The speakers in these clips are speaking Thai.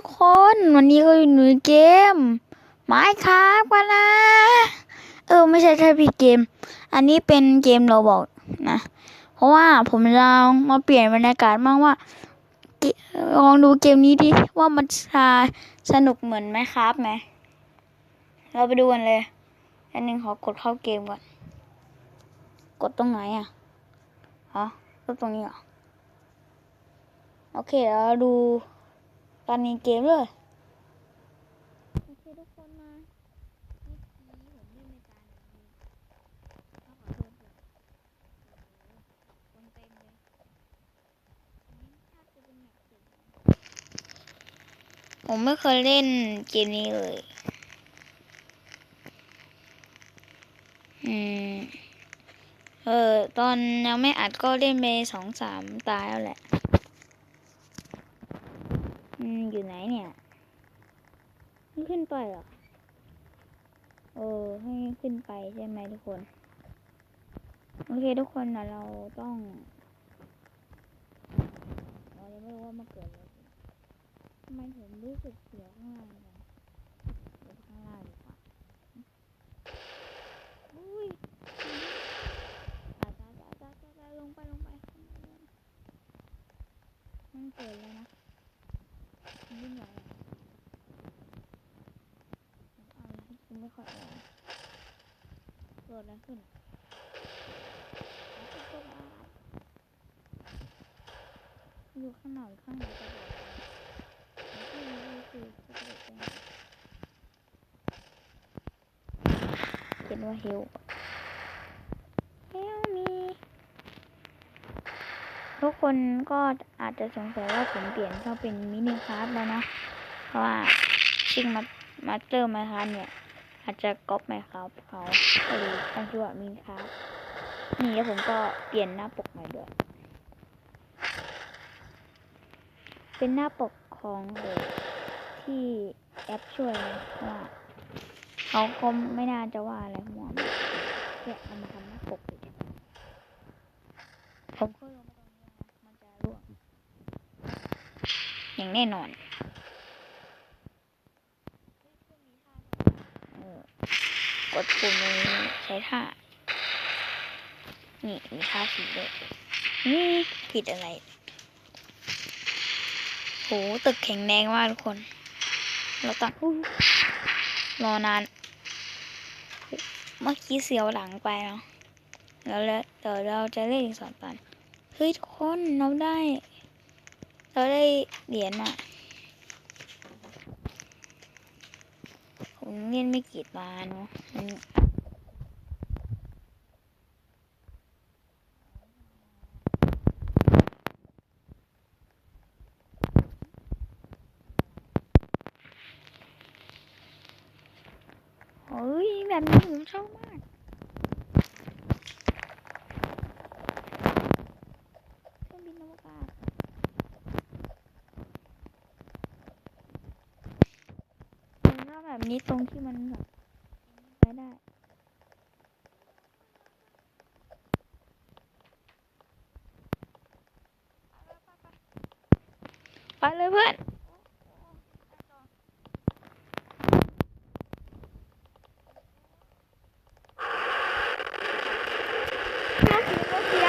ทุกคนวันนี้ก็อยู่ในเกมไม้ครับกันนะ เออ ไม่ใช่แค่พี่เกม อันนี้เป็นเกมเราบอกนะ เพราะว่าผมจะมาเปลี่ยนบรรยากาศบ้างว่าลองดูเกมนี้ดิว่ามันจะสนุกเหมือนไหมครับไหมเราไปดูกันเลย อันหนึ่งขอกดเข้าเกมก่อน กดตรงไหนอะอ๋อกดตรงนี้เหรอโอเคเราดู ตอนนี้เกมเลยโอเคทุกคนมาเมื่อกี้ผมเล่นในการนี้ต้องขอโทษด้วยโอ้โหคนเต็มเลยผมไม่เคยเล่นเกมนี้เลย อืม เออ ตอนยังไม่อัดก็เล่นไปสองสามตายแล้วแหละ อยู่ไหนเนี่ยไม่ขึ้นไปเหรอเออให้ขึ้นไปใช่ไหมทุกคน โอเคทุกคนนะเราต้องเรายังไม่รู้ว่ามาเกิดอะไรทำไมผมรู้สึกเสียวข้างล่างจังเดี๋ยวข้างล่างดีกว่าอุ้ยตายตายตายตายตาลงไปลงไปมันเกิดแล้วนะ นยิ่งใหญ่อะเอาอะไรให้กินไม่ค่อยออกเกิดอะไรขึ้นอาไปกดอะอยู่ข้างหนอยข้างในจะบอกแล้วที่นี่คือจะเกิดไงเขียนว่าเฮลเฮลมี ทุกคนก็อาจจะสงสัยว่าผมเปลี่ยนเข้าเป็นมินิคราฟแล้วนะ เพราะว่าชิงมามาเตอร์มาคราฟเนี่ย อาจจะก๊อปไมครับเขาก็เลยตั้งชื่วมินิคราฟนี่แล้วผมก็เปลี่ยนหน้าปกใหม่ด้วย เป็นหน้าปกของเด็กที่แอปช่วยนะว่าเขาก็ไม่น่าจะว่าอะไรหัวมันแค่เอามาทำหน้าปกเฉยๆผมเคยลงมาตรงนี้นะมันจะร่วง อย่างแน่นอนกดปุ่มนี้ใช้ท่า นี่มีท่าสีด้วยนี่ผิดอะไร โห ตึกแข็งแรงมากทุกคน เราต้องรอนาน เมื่อกี้เสียวหลังไปเนาะแล้วเดี๋ยวเราจะเล่นอีกสองตอนเฮ้ยทุกคนเราได้ เราได้เหรียญมาผมเล่นไม่กี่ตาเนาะเฮ้ยแบบนี้ผมชอบมาก เครื่องบินอวกาศผมชอบแบบนี้ ตรงที่มันแบบไปได้ไปเลยเพื่อนาเสียก็เสีย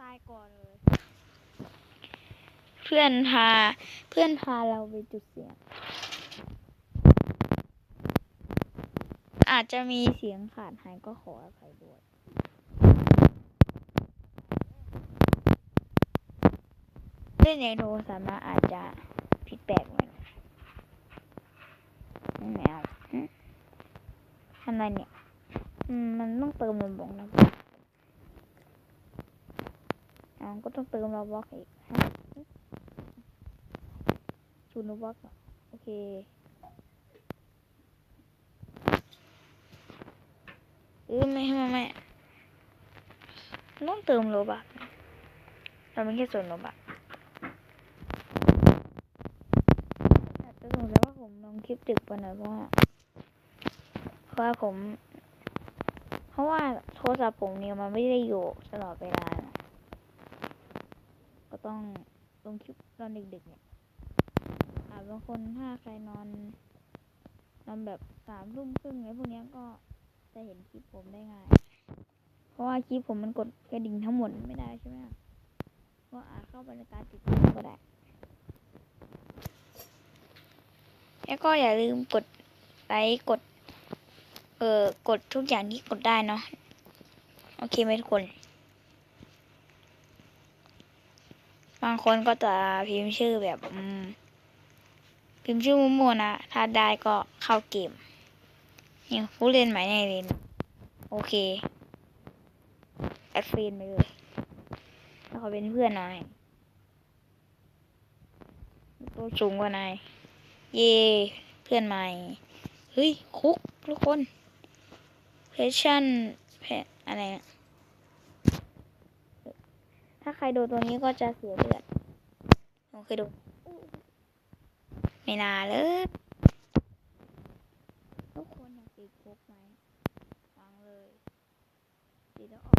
ตายก่อนเลย เพื่อนพา เพื่อนพาเราไปจุดเสียง อาจจะมีเสียงขาดหายก็ขออภัยด้วยเล่นในโทรศัพท์มาอาจจะผิดแปลกหน่อยนะแมวหึอะไรเนี่ย มันต้องเติมลมบอกนะอ่า ก็ต้องเติมเราบล็อกอีกฮะชูนบล็อกโอเคเออไม่ไม่ไม่ต้องเติมโลบักเราไม่แค่ส่วนโลบักอาจะสงสัยว่าผมลงคลิปดึกไปหน่อยเพราะว่าเพราะว่าผมราะว่าโทรศัพท์ผมเนี่ยมันไม่ได้อยู่ตลอดเวลา ต้องลงคลิปตอนดึกๆเนี่ยอาบางคนถ้าใครนอนนอนแบบสามทุ่มครึ่งอะไรพวกนี้ก็จะเห็นคลิปผมได้ง่าย เพราะว่าคลิปผมมันกดกระดิ่งทั้งหมดไม่ได้ใช่ไหมก็อาจเข้าบรรยากาศติดตามก็ได้ แล้วก็อย่าลืมกดไลค์กด เออกดทุกอย่างที่กดได้เนาะ โอเคไหมทุกคน บางคนก็จะพิมพ์ชื่อแบบพิมพ์ชื่อมั่วๆนะ ถ้าได้ก็เข้าเกมนี่ผู้เล่นใหม่ในเล่นโอเคแอดเฟนไปเลยแล้วเขาเป็นเพื่อนน่อยตัวสูงกว่านาย เย่เพื่อนใหม่ เฮ้ย คุกทุกคนเพชชั่นแพอะไรนะ ใครโดนตัวนี้ก็จะเสียเลือดผมเคยโดนไม่นาเลยทุกคนอยากติดคุกไหมฟังเลยติดแล้วออก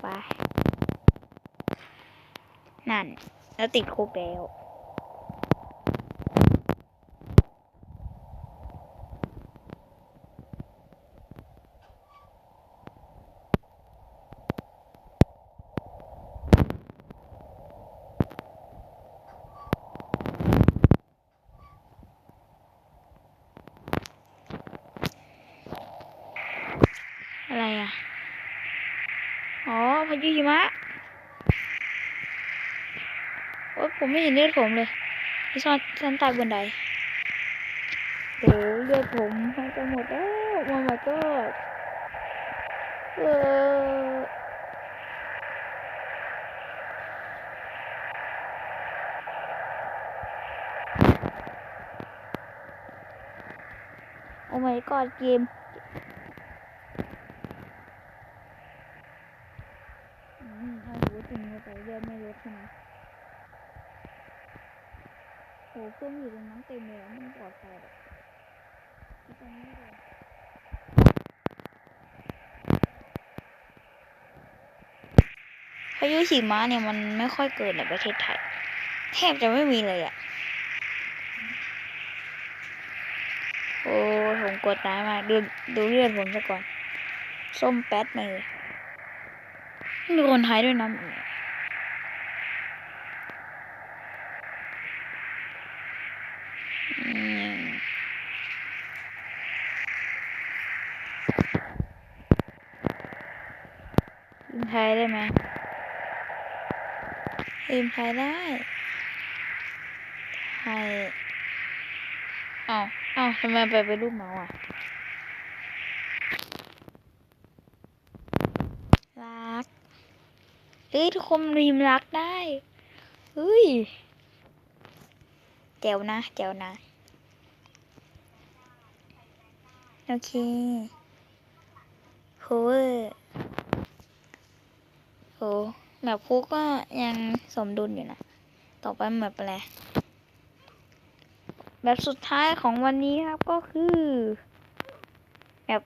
ไป นั่น แล้วติดคุกแล้ว อะไรอะ อ๋อ พายุหิมะโอ๊ยผมไม่เห็นเลือดผมเลยที่ซ่อนซ่อนใต้บันไดโอ้เลือดผมมันจะหมดแล้วโอ้ my god เออโอ้ my god เกม อืมเอาหัวจุ่มลงไปเลือดไม่ลดใช่ไหมโหเครื่องอยู่ตรงนั้นเต็มเลยมันปลอดภัยหรอกที่ตรงนี้เลยพายุหิมะเนี่ยมันไม่ค่อยเกิดในประเทศไทย แทบจะไม่มีเลยอะ่ะ โอ้ผมกดตายมากดูดูเลือดผมซะก่อน ส้มแป๊ดเลยมีคนไทยด้วยนะ ทีมไทยได้ไหมทีมไทยได้ไทยเอ้าเอ้าทำไมไปเป็นรูปเมาส์อะ รักเฮ้ยทุกคนรีมรักได้เฮ้ยแจ๋วนะแจ๋วนะ โอเคโหเวอร์ โหแบบคุกก็ยังสมดุลอยู่นะ ต่อไปแบบอะไรแบบสุดท้ายของวันนี้ครับก็คือแบบ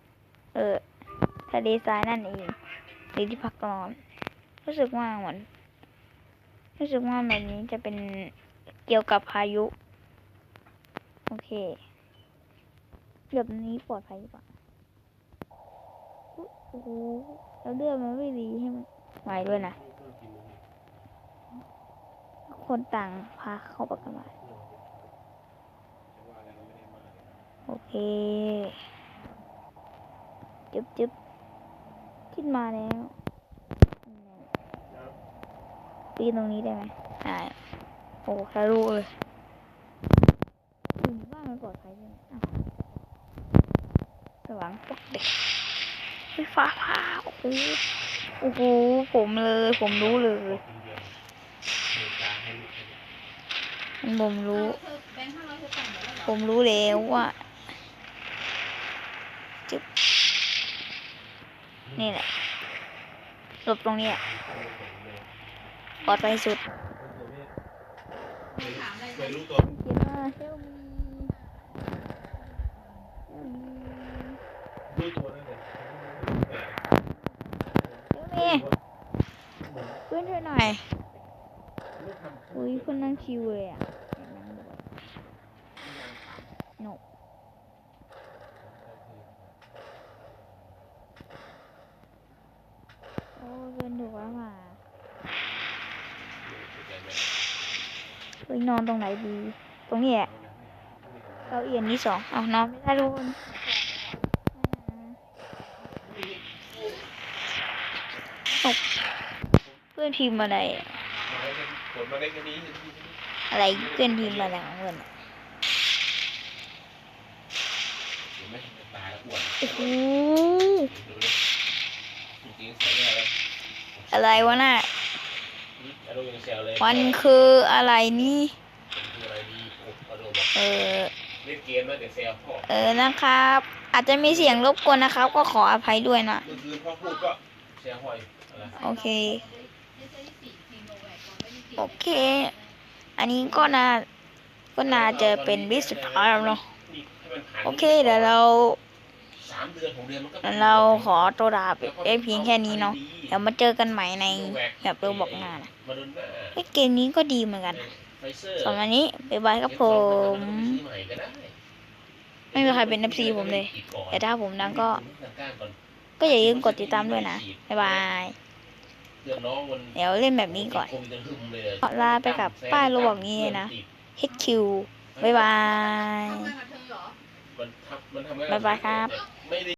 เออทะเลทรายนั่นเองหรือที่พักนอน รู้สึกว่าเหมือนรู้สึกว่าแบบนี้จะเป็นเกี่ยวกับพายุ โอเคแบบนี้ปลอดภัยหรือเปล่าโอ้โหแล้วเลือดมันไม่ดีให้มัน ไหวด้วยนะ คนต่างพาเข้าประกันมาโอเคจึ๊บจึ๊บขึ้นมาแล้ว ปีนตรงนี้ได้ไหมได้โอ้ทะลุเลยอยู่ในบ้านมันปลอดภัยใช่ไหมอ้าวสว่างปกเด็กไฟฟ้าผ่าโอ้โห โอ้โหผมเลย ผมรู้เลยผมรู้ ผมรู้แล้วว่าจึ๊บนี่แหละหลบตรงนี้แหละปลอดภัยสุดเคยรู้ตัวเขียนว่า help me help me นี่ตัวนั่นเลย นี่เพื่อนช่ วยหน่อย อุ้ยคนนั่งชิวเลยอะโนโอ้เพื่อนถูกแล้วมาเฮ้ยนอนตรงไหนดี ตรงนี้แหละเก้าเอียนที่สองเอานอนไม่ได้ทุกคนตกเพื่ อนพิมพ์อะไรอะผลมาได้แค่นี้อะไรเพื่อนพิมพ์อะไรของเพื่อนอะเห็นไหมตายแล้วปวดโอ้โหดูดิจริงๆใส่ได้แล้วอะไรวะน่ะอารมณ์ยังแซวเลยมันคืออะไรนี่คืออะไรดีโอ้อารมณ์บอกเออเล่นเกมแล้วแต่แซวพ่อเออนะครับ อาจจะมีเสียงรบกวนนะครับ ก็ขออภัยด้วยนะเมื่อคืนพ่อพูดก็แซวหอยอะไรโอเค โอเค อันนี้ก็น่าก็น่าจะเป็นวิสุดท้ายแล้วเนาะโอเคเดี๋ยวเราเดือนของเดือนมันก็เดี๋ยวเราขอตัวลาไปเพียงแค่นี้เนาะเดี๋ยวมาเจอกันใหม่ในแบบเราบอกหน้านเกมนี้ก็ดีเหมือนกันสำหรับนี้บ๊ายบายครับผม ไม่มีใครเป็น FC ผมเลย แต่ถ้าผมดังก็ ก็อย่าลืมกดติดตามด้วยนะ บ๊ายบาย เพื่อนน้องมันเดี๋ยวเล่นแบบนี้ก่อนโควิดจะหึมเลยขอลาไปกับป้ายโรบอกนี้เลยนะ HQ บ๊ายบายมันทำมันทำงนบ๊ายบายครับไม่ได้